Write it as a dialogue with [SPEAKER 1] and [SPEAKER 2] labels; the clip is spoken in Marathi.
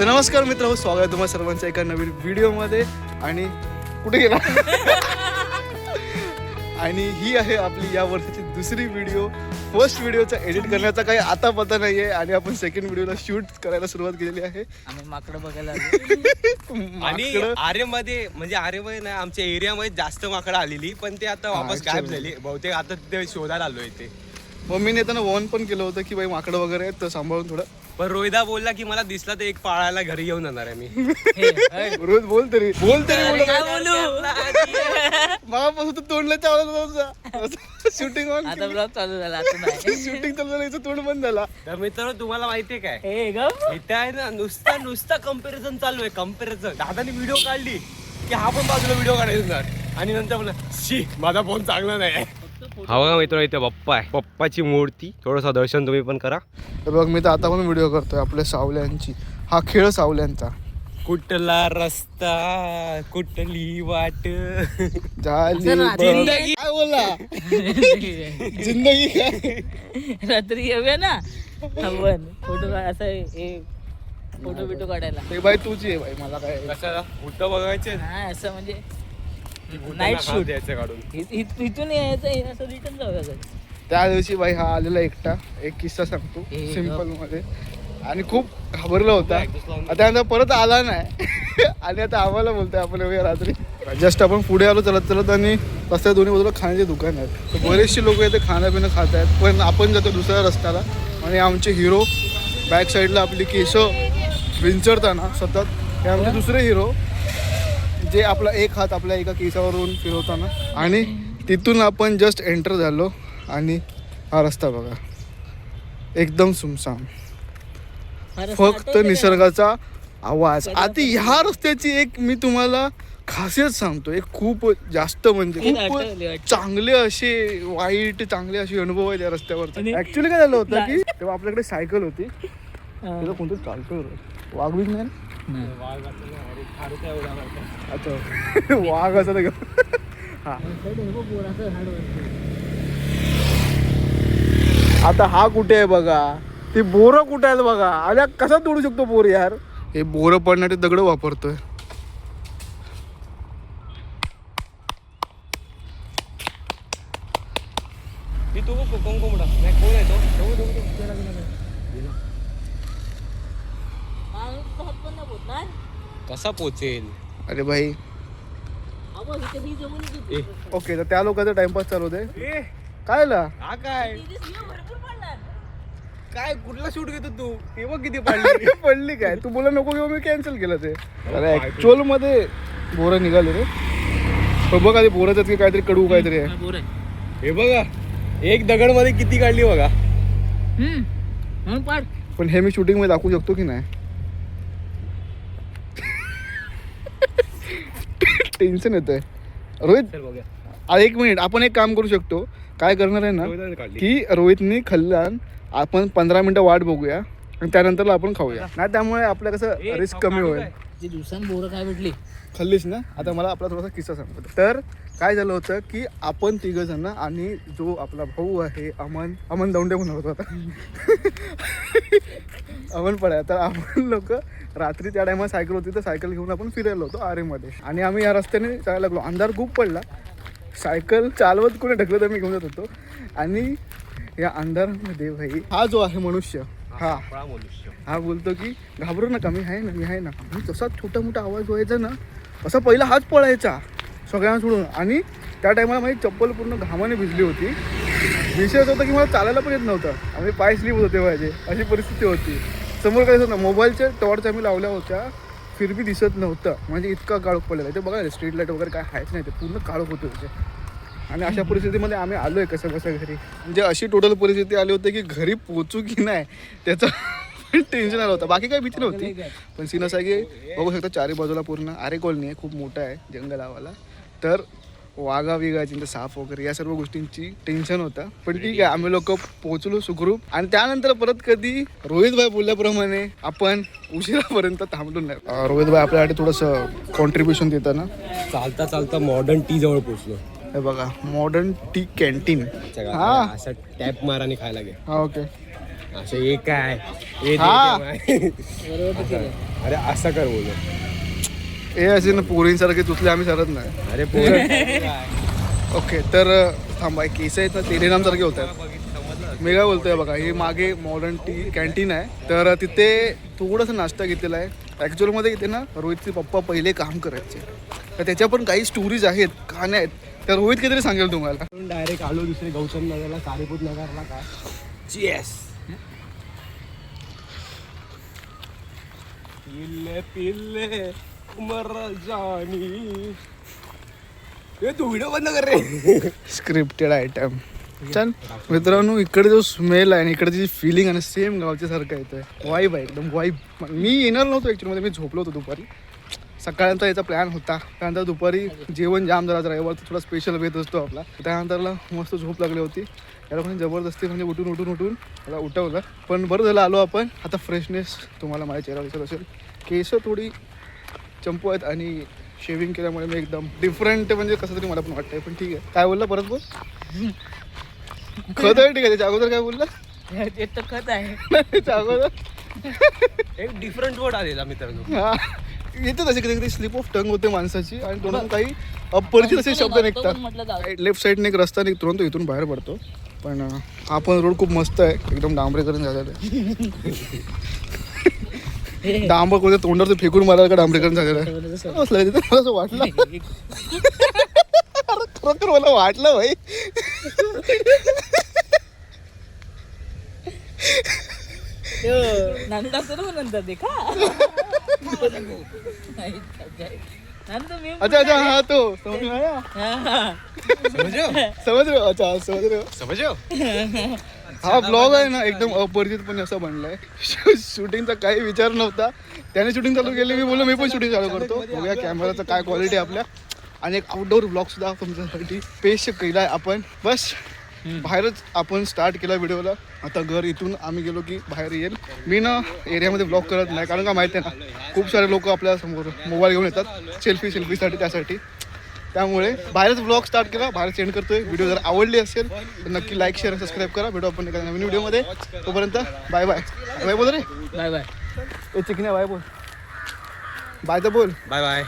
[SPEAKER 1] तर नमस्कार मित्र हो स्वागत आहे तुम्हाला सर्वांच्या एका नवीन व्हिडिओमध्ये. आणि कुठे गेला? आणि ही आहे आपली या वर्षाची दुसरी व्हिडिओ. फर्स्ट व्हिडिओचा एडिट करण्याचा काही आता पता नाही आहे आणि आपण सेकंड व्हिडिओला शूट करायला सुरुवात केलेली आहे.
[SPEAKER 2] आम्ही माकडं बघायला आलो.
[SPEAKER 3] आणि
[SPEAKER 1] माकडं-
[SPEAKER 3] आर्यमध्ये म्हणजे आर्यमध्ये नाही आमच्या एरियामध्ये जास्त माकडं आलेली पण ते आता वापस गायब. झाली. बहुतेक आता ते शोधायला आलोय ते.
[SPEAKER 1] मम्मीने त्यांना वॉर्न पण केलं होतं की बाई माकडं वगैरे आहेत तर सांभाळून थोडं
[SPEAKER 3] पण रोहिदा बोलला की मला दिसला तर एक पाळायला घरी घेऊन जाणार आहे मी.
[SPEAKER 1] रोज बोल तरी बोल तरी बोल. मागापासून तू तोंडला चावला शूटिंग ऑन
[SPEAKER 2] आता ब्लॉग चालू झाला आता नाही.
[SPEAKER 1] शूटिंग चालू झालं, याचं तोंड बंद झाला.
[SPEAKER 3] तर मित्रांनो तुम्हाला माहितीये काय?
[SPEAKER 2] हे ग.
[SPEAKER 3] इथे आहे ना नुसता नुसता कंपॅरिझन चालू आहे कंपॅरिझन दादानी व्हिडिओ काढली की हा पण बाजूला व्हिडिओ काढायचा. आणि नंतर बोला शी माझा फोन चांगला नाही. हा बघा मित्र इथे पप्पा आहे. पप्पाची मूर्ती. थोडंसं दर्शन तुम्ही पण करा.
[SPEAKER 1] तर बघ मी तर आता पण व्हिडिओ करतोय आपल्या सावल्यांची. हा खेळ सावल्यांचा.
[SPEAKER 3] कुठला रस्ता कुठली वाट?
[SPEAKER 1] झाली.
[SPEAKER 3] जिंदगी.
[SPEAKER 1] काय बोला जिंदगी काय?
[SPEAKER 2] रात्री येऊया ना? आपण फोटो असं हे फोटो बिटो काढायला.
[SPEAKER 1] ते बाई तुझी आहे बाई मला काय
[SPEAKER 3] कशाला? भूत बघायचे?
[SPEAKER 2] हा असं म्हणजे नाईट शूट
[SPEAKER 3] द्यायचं काढून.
[SPEAKER 2] इथून यायचं असं रिटर्न जाऊया.
[SPEAKER 1] त्या दिवशी बाई हा आलेला एकटा एक किस्सा सांगतो सिंपलमध्ये. आणि खूप घाबरला होता. आता त्यानंतर परत आला नाही. आणि आता आम्हाला बोलतोय आपण येऊया रात्री. जस्ट आपण पुढे आलो चलत चलत आणि रस्त्या दोन्ही बाजूला खाण्याचे दुकान आहेत तर बरेचसे लोक इथे खाणं पिणं खात आहेत. पण आपण जातो दुसऱ्या रस्त्याला. आणि आमचे हिरो बॅक साईडला आपली केस विंचरताना सतत. हे आमचे दुसरे हिरो जे आपला एक हात आपल्या एका केसावरून फिरवताना आणि तिथून आपण जस्ट एंटर झालो आणि हा रस्ता बघा एकदम सुमसाम फक्त? निसर्गाचा आवाज आता ह्या रस्त्याची एक मी तुम्हाला खासियत सांगतो एक खूप जास्त म्हणजे खूप. चांगले असे वाईट चांगले असे अनुभव आहेत या रस्त्यावरचे
[SPEAKER 2] आणि-
[SPEAKER 1] ऍक्च्युली काय झालं होतं की तेव्हा आपल्याकडे सायकल होती. तिथं कोणतं नाही ना?
[SPEAKER 2] नाही.
[SPEAKER 1] अच्छा. वाघ असं
[SPEAKER 2] वरती.
[SPEAKER 1] आता हा कुठे आहे बघा? ती बोरं कुठे आहेत बघा? अरे कसा तोडू शकतो बोर यार? हे बोरं पडणारे दगड वापरतोय.
[SPEAKER 3] तो कोण कोंबडा. नाही कोण आहे तो?
[SPEAKER 2] पण नाही पोचणार.
[SPEAKER 3] कसा पोचेल?
[SPEAKER 1] अरे भाई.
[SPEAKER 2] अबो, इथे जमून येते.
[SPEAKER 3] ए.
[SPEAKER 1] ओके तर त्या लोकांचा टाइमपास चालू दे
[SPEAKER 3] ए,
[SPEAKER 1] काय ला
[SPEAKER 3] हा काय?
[SPEAKER 2] भरपूर पडणार.
[SPEAKER 3] काय कुठला शूट घेतो तू? ते बघ किती पाडली.
[SPEAKER 1] पडली काय? तू बोला नको किंवा मी कॅन्सल केलं ते. अरे ऍक्च्युअलमध्ये बोरं निघाले रे. पण बघ आधी बोराचं की काहीतरी कडू काहीतरी आहे.
[SPEAKER 2] हा,
[SPEAKER 3] बघा एक दगडमध्ये किती काढली बघा.
[SPEAKER 2] हम्म. म्हणून पाड.
[SPEAKER 1] पण हे मी शूटिंगमध्ये दाखवू शकतो की नाही? टेन्शन येत आहे रोहित अरे एक मिनिट आपण एक काम करू शकतो. काय करणार आहे ना
[SPEAKER 3] काढली.
[SPEAKER 1] की रोहितनी खाल्लं आपण पंधरा मिनिटं वाट बघूया आणि त्यानंतर आपण खाऊया. नाही त्यामुळे आपलं कसं रिस्क कमी होईल.
[SPEAKER 2] दिवसांनी बोरं काय भेटली.
[SPEAKER 1] खाल्लीस ना? आता मला आपला थोडासा किस्सा सांगतो. तर काय झालं होतं की आपण तिघ जण आणि जो आपला भाऊ आहे अमन अमन दौंडे म्हणून होतो आता. अमन पड्या तर आपण लोक रात्री त्या टायमात सायकल होती तर सायकल घेऊन आपण फिरायला होतो आरेमध्ये. आणि आम्ही या रस्त्याने जायला लागलो. अंधार खूप पडला. सायकल चालवत कोणी ढकलं तर मी घेऊन जात होतो. आणि या अंधारामध्ये भाई हा जो आहे मनुष्य हा. हा बोलतो की घाबरू नका मी आहे ना मी आहे ना. आणि तसा छोटा मोठा आवाज व्हायचा ना असा पहिला हाच पळायचा सगळ्यांना सोडून. आणि त्या टायमाला माझी चप्पल पूर्ण घामाने भिजली होती. विषय होता की मला चालायला पण येत नव्हतं. आम्ही पाय स्लिप होते माझे. अशी परिस्थिती होती. समोर काय दिसत ना मोबाईलच्या टॉर्च आम्ही लावल्या होत्या. फिरबी दिसत नव्हतं. म्हणजे इतका काळोख पडलेला ते बघा स्ट्रीट लाइट वगैरे काय आहेच नाही. ते पूर्ण काळोख होते आणि अशा परिस्थितीमध्ये आम्ही आलोय कसं कसं घरी. म्हणजे अशी टोटल परिस्थिती आली होती की घरी पोचू की नाही त्याचं टेन्शन आलं होतं. बाकी काही भीती नव्हती. पण सीन असा आहे की बघू शकता चारी बाजूला पूर्ण आरे कॉलनी आहे. खूप मोठा आहे जंगलावाला तर वाघा विगाची साफ वगैरे या सर्व गोष्टींची टेन्शन होतं. पण ठीक आहे आम्ही लोक पोहोचलो सुखरूप. आणि त्यानंतर परत कधी रोहित भाई बोलल्याप्रमाणे आपण उशिरापर्यंत थांबलो नाही. रोहित भाई आपल्यासाठी थोडंसं कॉन्ट्रीब्युशन देतं ना
[SPEAKER 3] चालता चालता मॉडर्न टी जवळ पोहोचलो.
[SPEAKER 1] हे बघा मॉडर्न टी कॅन्टीन हा.
[SPEAKER 3] असं टॅप मार आणि खायला घे.
[SPEAKER 1] हा ओके
[SPEAKER 3] असं हे काय अरे असं कर बोल.
[SPEAKER 1] हे असे ना पोरींसारखे तुचले आम्ही सरत नाही.
[SPEAKER 3] अरे पोर.
[SPEAKER 1] ओके तर थांबा केस आहेत ना तेलेनामसारखे होत आहेत. मी काय बोलतोय बघा हे मागे मॉडर्न टी कॅन्टीन आहे. तर तिथे थोडंसं नाश्ता घेतलेला आहे. ॲक्च्युअलमध्ये इथे ना रोहितचे पप्पा पहिले काम करायचे. तर त्याच्या पण काही स्टोरीज आहेत कहाण्या आहेत. तर रोहित काहीतरी सांगेल तुम्हाला.
[SPEAKER 3] डायरेक्ट आलो दुसरे गौतम नगरला सारीपूत नगरला काय? चीएस पिल्ले पिल्ले. जानी ए तू व्हिडिओ बंद कर रे.
[SPEAKER 1] स्क्रिप्टेड आयटम छान मित्रांनो इकडे जो स्मेल आहे आणि इकडे जी फिलिंग आहे सेम गावच्या सारखं येतं वाईब आहे एकदम वाईब मी येणार नव्हतो ॲक्च्युलीमध्ये मी झोपलो होतो दुपारी. सकाळनंतर याचा प्लॅन होता. त्यानंतर दुपारी जेवण जाम झाला रविवार थोडा स्पेशल वेत असतो आपला. त्यानंतरला मस्त झोप लागली होती. याला कोणी जबरदस्ती म्हणजे उठून उठून उठून मला उठवलं. पण बरं झालं आलो आपण. आता फ्रेशनेस तुम्हाला माझ्या चेहरा दिसत असेल. केस थोडी चंपू आहेत आणि शेविंग केल्यामुळे मी एकदम डिफरंट म्हणजे कसं तरी मला पण वाटतंय. पण ठीक आहे. काय बोलला परत बोल. खत आहे ठीक आहे. त्याच्या अगोदर काय बोलला?
[SPEAKER 2] ते तर खत आहे.
[SPEAKER 1] त्याच्या अगोदर?
[SPEAKER 3] एक डिफरंट वर्ड आलेला मित्रांनो.
[SPEAKER 1] हा. येते तसे कधी कधी स्लिप ऑफ टंग होते माणसाची आणि तोंडून काही अपरिचित असे शब्द निघतात. लेफ्ट साईडने एक रस्ता निघतो ना तो इथून बाहेर पडतो. पण अं, हा पण रोड खूप मस्त आहे. एकदम डांबरेकरण झालेलं आहे. डांबर कोणत्या तोंडावर फेकून मारायला का डांबरेकरण झालेलं बसलं तिथं. मला असं वाटलं. अरे खरोखर मला वाटलं भाई.
[SPEAKER 2] नंतर देखा नंतर मी
[SPEAKER 1] अच्छा अच्छा हा तो समझ में आया
[SPEAKER 2] हा.
[SPEAKER 3] समजो
[SPEAKER 1] समझ रहे हो. अच्छा समझ रहे हो
[SPEAKER 3] समजो
[SPEAKER 1] हा ब्लॉग आहे ना एकदम अपरिचितपणे असा बनलाय. शूटिंगचा काही विचार नव्हता. त्याने शूटिंग चालू केली मी बोललो मी पण शूटिंग चालू करतो. बघूया कॅमेराचा काय क्वालिटी आपल्या. आणि एक आउटडोर ब्लॉग सुद्धा तुमच्यासाठी पेश केलाय आपण. बस. बाहेरच आपण स्टार्ट केला व्हिडिओला. आता घर इथून आम्ही गेलो की बाहेर येईल. मी ना एरियामध्ये ब्लॉग करत नाही कारण का माहिती आहे ना खूप सारे लोक आपल्यासमोर मोबाईल घेऊन येतात सेल्फी सेल्फीसाठी त्यासाठी. त्यामुळे बाहेरच ब्लॉग स्टार्ट केला बाहेर सेंड करतोय. व्हिडिओ जर आवडली असेल तर नक्की लाईक शेअर सबस्क्राईब करा. भेटू आपण एका नवीन व्हिडिओमध्ये तोपर्यंत बाय बाय बाय बोल रे
[SPEAKER 2] बाय बाय
[SPEAKER 1] ए चिकन्या बाय बोल. बाय तर बोल.
[SPEAKER 3] Bye bye